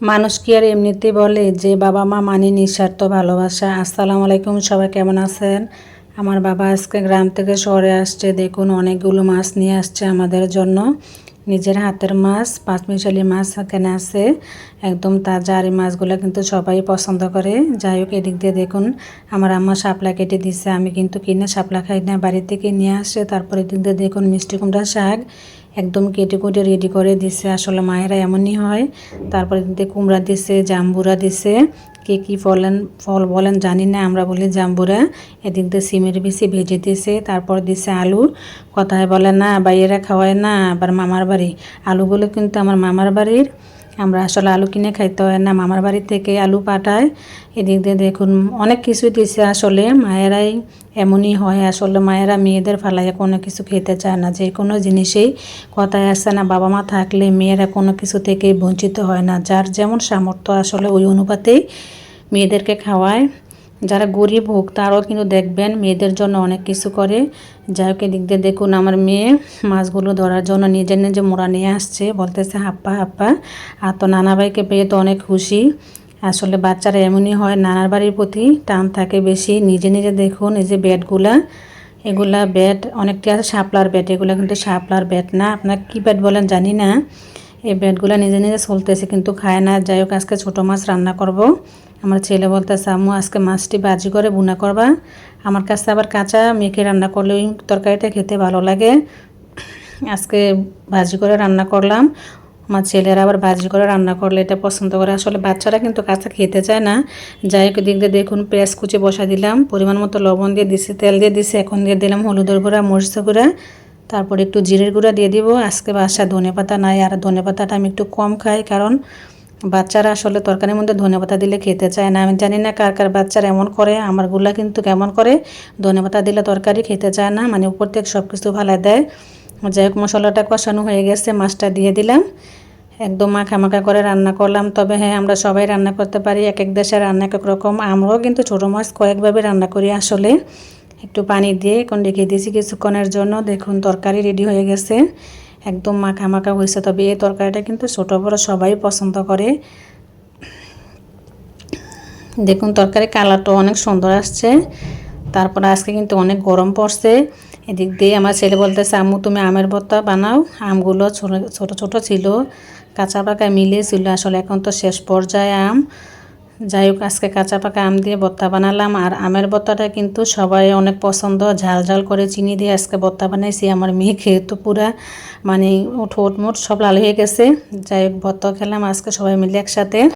মানুষ কি আর এমনিতে বলে যে বাবা মা মানে নিঃস্বার্থ ভালোবাসা? আসসালামু আলাইকুম, সবাই কেমন আছেন? আমার বাবা আজকে গ্রাম থেকে শহরে আসছে। দেখুন, অনেকগুলো মাছ নিয়ে আসছে আমাদের জন্য। নিজের হাতের মাছ পাঁচ পাঁচমিশালি মাছ এখানে আছে। একদম তাজা আর এই মাছগুলো কিন্তু সবাই পছন্দ করে। যাই হোক, এদিক দিয়ে দেখুন, আমার আম্মা শাপলা কেটে দিছে। আমি কিন্তু কিনে শাপলা খাই না বাড়ি থেকে নিয়ে আসে। তারপরে এদিক দিয়ে দেখুন, মিষ্টি কুমড়া শাক একদম কেটে কুটে রেডি করে দিছে। আসলে মায়েরা এমনই হয়। তারপরে দিতে কুমড়া দিছে, জাম্বুরা দিছে। কে কী ফলেন ফল বলেন জানি না, আমরা বলি জাম্বুরা। এদিক দিয়ে সিমের বেশি ভেজে দিছে, তারপর দিছে আলু। কথায় বলে না, বাইয়েরা খাওয়ায় না, আবার মামার বাড়ি। আলুগুলো কিন্তু আমার মামার বাড়ির। আমরা আসলে আলু কিনে খাইতে হয় না, মামার বাড়ি থেকে আলু পাঠায়। এদিক দিয়ে দেখুন, অনেক কিছু দিছে আসলে, মায়েরাই এমনই হয় আসলে, মায়েরা মেয়েদের ফালাইয়া কোনো কিছু খেতে চায় না, যে কোনো জিনিসেই কথায় আসছে না, বাবা মা থাকলে মেয়েরা কোনো কিছু থেকেই বঞ্চিত হয় না। যার যেমন সামর্থ্য আসলে, ওই অনুপাতেই মেয়েদেরকে খাওয়ায়। যারা গরিব হোক, তারাও কিন্তু দেখবেন মেয়েদের জন্য অনেক কিছু করে। যাই হোক, এদিক দিয়ে দেখুন আমার মেয়ে মাছগুলো ধরার জন্য নিজে নিজে মোড়া নিয়ে আসছে। বলতেছে, হাপ্পা হাপ্পা। আর তো নানা ভাইকে পেয়ে তো অনেক খুশি। আসলে বাচ্চারা এমনই হয়, নানার বাড়ির প্রতি টান থাকে বেশি। নিজে নিজে দেখুন, এই যে ব্যাটগুলা, এগুলা ব্যাট অনেকটি আছে শাপলার ব্যাট। এগুলো কিন্তু শাপলার ব্যাট না। আপনার কী ব্যাট বলেন জানি না। এই ব্যাটগুলো নিজে নিজে চলতেছে কিন্তু খায় না। যাই হোক, আজকে ছোটো মাছ রান্না করব। আমার ছেলে বলতেছে, আম্মু, আজকে মাছটি বাজি করে বুনা করবা। আমার কাছে আবার কাঁচা, মেখে রান্না করলে ওই তরকারিটা খেতে ভালো লাগে। আজকে ভাজি করে রান্না করলাম। আমার ছেলেরা আবার ভাজি করে রান্না করলে এটা পছন্দ করে। আসলে বাচ্চারা কিন্তু কাঁচা খেতে চায় না। যাই হোক দিক দিয়ে দেখুন, পেঁয়াজ কুচি বসা দিলাম। পরিমাণ মতো লবণ দিয়ে দিছি, তেল দিয়ে দিছি, এখন দিয়ে দিলাম হলুদের গুঁড়া, মরিচের গুঁড়া। তারপর একটু জিরের গুঁড়া দিয়ে দিব। আজকে বাসা ধনে পাতা নাই, আর ধনে পাতাটা আমি একটু কম খাই, কারণ বাচ্চারা আসলে তরকারির মধ্যে ধনে পাতা দিলে খেতে চায় না। আমি জানি না কার কার বাচ্চারা এমন করে, আমারগুলা কিন্তু কেমন করে ধনে পাতা দিলে তরকারি খেতে চায় না মানে উপর থেকে সব কিছু ভালাই দেয়। যাই হোক মশলাটা কষানো হয়ে গেছে, মাছটা দিয়ে দিলাম। একদম মাখা করে রান্না করলাম। তবে হ্যাঁ আমরা সবাই রান্না করতে পারি এক এক দেশে রান্না এক এক রকম। আমরাও কিন্তু ছোটো মাছ কয়েকভাবে রান্না করি আসলে। একটু পানি দিয়ে এখন রেখে দিয়েছি কিছুক্ষণের জন্য। দেখুন, তরকারি রেডি হয়ে গেছে। একদম মাখা মাখা হয়েছে। তবে এই তরকারিটা কিন্তু ছোটো বড়ো সবাই পছন্দ করে। দেখুন, তরকারি কালারটা অনেক সুন্দর আসছে। তারপরে আজকে কিন্তু অনেক গরম পড়ছে। এদিক দিয়ে আমার ছেলে বলতেছে, আম্মু, তুমি আমের ভর্তা বানাও। আমগুলো ছোট ছোট ছিল। কাঁচা পাকা মিলে ছিল। আসলে এখন তো শেষ পর্যায়ে আম। যাই হোক, আজকে কাঁচা পাকা আম দিয়ে ভর্তা বানালাম আর আমের ভর্তাটা কিন্তু সবাই অনেক পছন্দ। ঝাল ঝাল করে চিনি দিয়ে আজকে ভর্তা বানাইছি। আমার মেয়ে খেয়ে তো পুরা মানে ঠোঁট মোট সব লাল হয়ে গেছে। যাই হোক ভর্তা খেলাম। আজকে সবাই মিলে একসাথে।